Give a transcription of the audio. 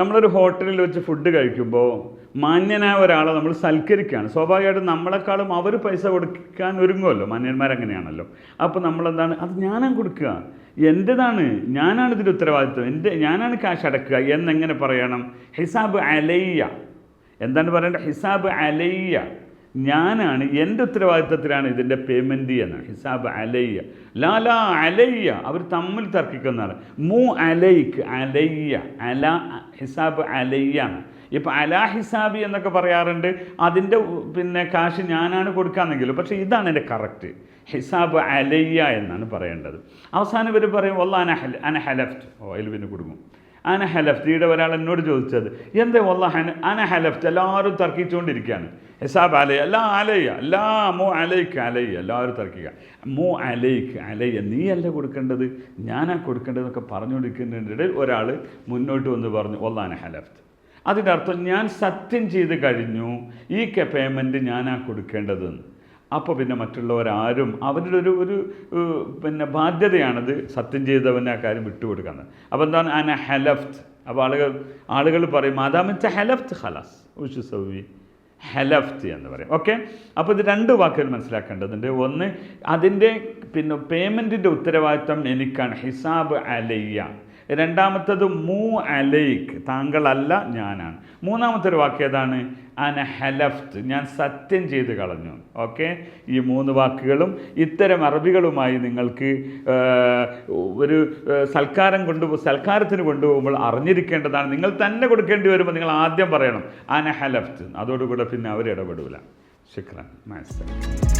നമ്മളൊരു ഹോട്ടലിൽ വെച്ച് ഫുഡ് കഴിക്കുമ്പോൾ മാന്യനായ ഒരാളെ നമ്മൾ സൽക്കരിക്കുകയാണ്. സ്വാഭാവികമായിട്ടും നമ്മളെക്കാളും അവർ പൈസ കൊടുക്കാൻ ഒരുങ്ങുമല്ലോ. മാന്യന്മാരങ്ങനെയാണല്ലോ. അപ്പോൾ നമ്മളെന്താണ്? അത് ഞാനാണ് കൊടുക്കുക. എന്റെതാണ് ഞാനാണ് ഇതിന്റെ ഉത്തരവാദിത്വം. എന്റെ ഞാനാണ് കാശ് അടക്കുക എന്നെങ്ങനെ പറയണം? ഹിസാബ് അലയ്യ. എന്താണ് പറയേണ്ടത്? ഹിസാബ് അലയ്യ. ഞാനാണ് എന്റെ ഉത്തരവാദിത്തത്തിലാണ് ഇതിന്റെ പേയ്മെന്റ് എന്ന്. ഹിസാബ് അലയ്യ. ലാലാ അലയ്യ. അവർ തമ്മിൽ തർക്കിക്കുന്നതാണ്. മു അലൈക്ക് അലയ്യ. അല ഹിസാബ് അലയ്യാണ് ഇപ്പോൾ അലാ ഹിസാബി എന്നൊക്കെ പറയാറുണ്ട്. അതിന്റെ പിന്നെ കാശ് ഞാനാണ് കൊടുക്കാമെന്നെങ്കിലും പക്ഷേ ഇതാണ് എന്റെ കറക്റ്റ് ഹിസാബ് അലയ്യ എന്നാണ് പറയേണ്ടത്. അവസാനം ഇവർ പറയും ഒല്ല അന ഹൽ അന ഹലഫ്റ്റ് ഓ പിന്നെ കൊടുക്കും. അന ഹലഫ്റ്റ് ഈടെ ഒരാൾ എന്നോട് ചോദിച്ചത് എന്തേ വല്ല ഹന അന ഹലഫ്റ്റ് എല്ലാവരും തർക്കിച്ചുകൊണ്ടിരിക്കുകയാണ്. എസാബ് അലൈ അല്ലാ അലയ്യ അല്ലാ മോ അലയ്ക്ക് അലയ്യ എല്ലാവരും തർക്കിക്കുക മോ അലയ്ക്ക് അലയ്യ നീ അല്ല കൊടുക്കേണ്ടത്? ഞാനാ കൊടുക്കേണ്ടതെന്നൊക്കെ പറഞ്ഞുകൊണ്ടിരിക്കുന്നതിനിടയിൽ ഒരാൾ മുന്നോട്ട് വന്ന് പറഞ്ഞു ഒല്ലാന ഹലഫ്റ്റ് അതിന്റെ അർത്ഥം ഞാൻ സത്യം ചെയ്ത് കഴിഞ്ഞു ഈ പേയ്മെന്റ് ഞാനാ കൊടുക്കേണ്ടതെന്ന്. അപ്പോൾ പിന്നെ മറ്റുള്ളവരാരും അവരുടെ ഒരു ഒരു പിന്നെ ബാധ്യതയാണത് സത്യം ചെയ്തവന് ആ കാര്യം വിട്ടുകൊടുക്കുന്നത് അപ്പോൾ എന്താണ്? അന ഹെലഫ്ത്. അപ്പോൾ ആളുകൾ ആളുകൾ പറയും മാതാമിച്ച ഹെലഫ്ത് ഹലാസ് ഉഷു സൗവി ഹലഫ്റ്റ് എന്ന് പറയും. ഓക്കെ? അപ്പോൾ ഇത് രണ്ട് വാക്കുകൾ മനസ്സിലാക്കേണ്ടതുണ്ട്. ഒന്ന് അതിന്റെ പിന്നെ പേയ്മെന്റിന്റെ ഉത്തരവാദിത്വം എനിക്കാണ്. ഹിസാബ് അലയ്യ. രണ്ടാമത്തത് മൂ അലൈക്ക് താങ്കളല്ല ഞാനാണ്. മൂന്നാമത്തെ ഒരു വാക്ക് ഏതാണ്? അന ഹലഫ്ത് ഞാൻ സത്യം ചെയ്ത് കളഞ്ഞു. ഓക്കെ? ഈ മൂന്ന് വാക്കുകളും ഇത്തരം അറബികളുമായി നിങ്ങൾക്ക് ഒരു സൽക്കാരം കൊണ്ടുപോ സൽക്കാരത്തിന് കൊണ്ടുപോകുമ്പോൾ അറിഞ്ഞിരിക്കേണ്ടതാണ്. നിങ്ങൾ തന്നെ കൊടുക്കേണ്ടി വരുമ്പോൾ നിങ്ങൾ ആദ്യം പറയണം അന ഹലഫ്റ്റ് അതോടുകൂടെ പിന്നെ അവർ ഇടപെടില്ല ശുക്രൻ മാസ്റ്റർ.